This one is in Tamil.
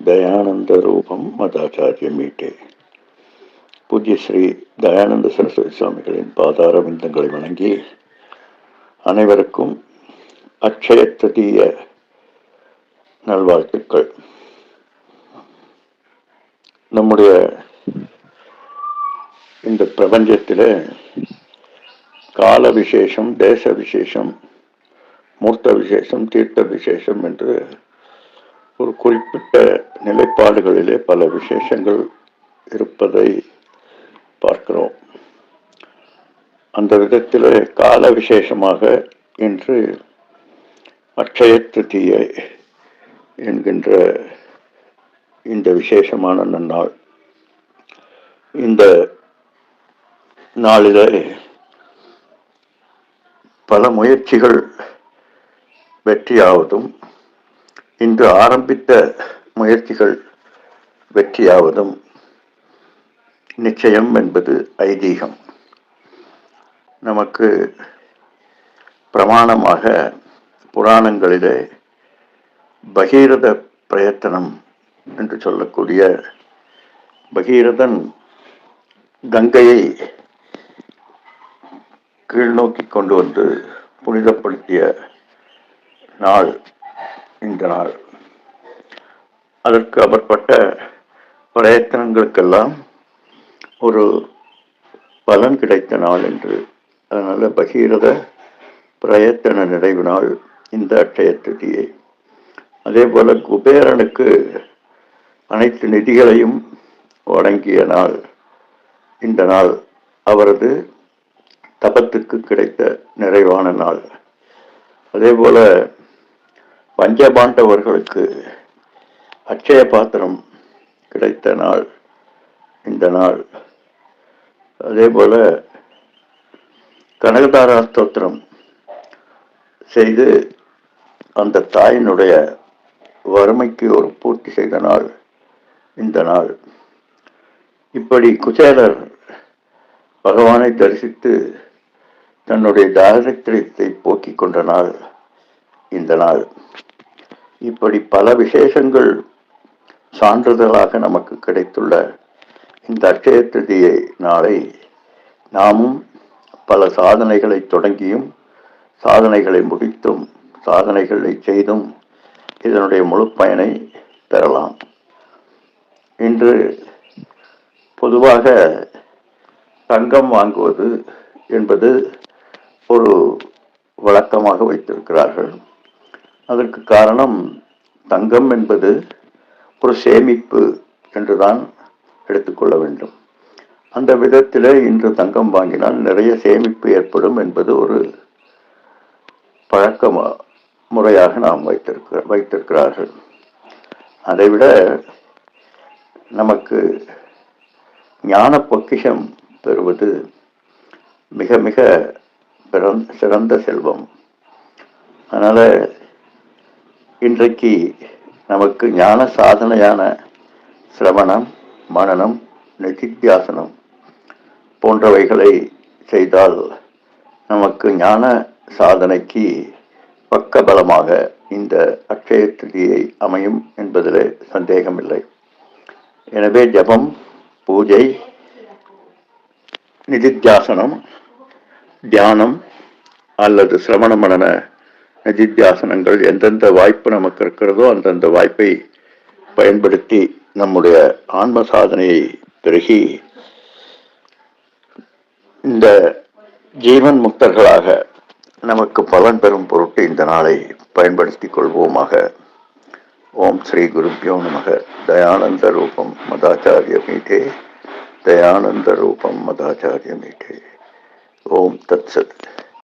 தயானந்த ரூபம் மதாச்சாரிய மீட்டே பூஜ்ய ஸ்ரீ தயானந்த சரஸ்வதி சுவாமிகளின் பாதார விந்தங்களை வணங்கி அனைவருக்கும் அக்ஷய திருதிய நல்வாழ்த்துக்கள். நம்முடைய இந்த பிரபஞ்சத்தில் கால விசேஷம் தேச விசேஷம் மூர்த்த விசேஷம் தீர்த்த விசேஷம் என்று ஒரு குறிப்பிட்ட நிலைப்பாடுகளிலே பல விசேஷங்கள் இருப்பதை பார்க்கிறோம். அந்த விதத்தில் கால விசேஷமாக இன்று அட்சய திருத்தியை என்கின்ற இந்த விசேஷமான நன்னாள் இந்த நாளிலே பல முயற்சிகள் வெற்றியாவதும் இன்று ஆரம்பித்த முயற்சிகள் வெற்றியாவதும் நிச்சயம் என்பது ஐதீகம். நமக்கு பிரமாணமாக புராணங்களிலே பகீரத பிரயத்தனம் என்று சொல்லக்கூடிய பகீரதன் கங்கையை கீழ்நோக்கி கொண்டு வந்து புனிதப்படுத்திய நாள் இந்த நாள் அதற்கு அப்பாற்பட்ட பிரயத்தனங்களுக்கெல்லாம் ஒரு பலன் கிடைத்த நாள் என்று. அதனால பகீரத பிரயத்தன நிறைவு நாள் இந்த அட்சய திருதியை அதே போல குபேரனுக்கு அனைத்து நிதிகளையும் வழங்கிய நாள் இந்த நாள். அவரது தபத்துக்கு கிடைத்த நிறைவான நாள். அதே போல பஞ்சபாண்டவர்களுக்கு அட்சய பாத்திரம் கிடைத்த நாள் இந்த நாள். அதே போல கனகதாரா ஸ்தோத்திரம் செய்து அந்த தாயினுடைய வறுமைக்கு ஒரு பூர்த்தி செய்த நாள் இந்த நாள். இப்படி குசேலர் பகவானை தரிசித்து தன்னுடைய தாரித்திரத்தை போக்கிக் கொண்ட நாள் இந்த நாள். இப்படி பல விசேஷங்கள் சான்றிதழாக நமக்கு கிடைத்துள்ள இந்த அட்சய திருதியை நாளை நாமும் பல சாதனைகளை தொடங்கியும் சாதனைகளை முடித்தும் சாதனைகளை செய்தும் இதனுடைய முழு பயனை பெறலாம். இன்று பொதுவாக தங்கம் வாங்குவது என்பது ஒரு வழக்கமாக வைத்திருக்கிறார்கள். அதற்கு காரணம் தங்கம் என்பது ஒரு சேமிப்பு என்றுதான் எடுத்துக்கொள்ள வேண்டும். அந்த விதத்தில் இன்று தங்கம் வாங்கினால் நிறைய சேமிப்பு ஏற்படும் என்பது ஒரு பழக்க முறையாக நாம் வைத்திருக்க வைத்திருக்கிறார்கள். அதைவிட நமக்கு ஞான பொக்கிஷம் பெறுவது மிக மிக சிறந்த செல்வம். அதனால் இன்றைக்கு நமக்கு ஞான சாதனையான சிரவணம் மனநம் நிதித்தியாசனம் போன்றவைகளை செய்தால் நமக்கு ஞான சாதனைக்கு பக்கபலமாக இந்த அக்ஷய திருதியை அமையும் என்பதில் சந்தேகமில்லை. எனவே ஜபம் பூஜை நிதித்தியாசனம் தியானம் அல்லது சிரவண மனன நிதித்தியாசனங்கள் எந்தெந்த வாய்ப்பு நமக்கு இருக்கிறதோ அந்தந்த வாய்ப்பை பயன்படுத்தி நம்முடைய ஆன்ம சாதனையை பெருகி இந்த ஜீவன் முக்தர்களாக நமக்கு பலன் பெறும் பொருட்டு இந்த நாளை பயன்படுத்திக் கொள்வோமாக. ஓம் ஸ்ரீ குருப்பியோ நமக. தயானந்த ரூபம் மதாச்சாரிய மீட்டே தயானந்த ரூபம் மதாச்சாரிய மீட்டே ஓம் தத் சத்.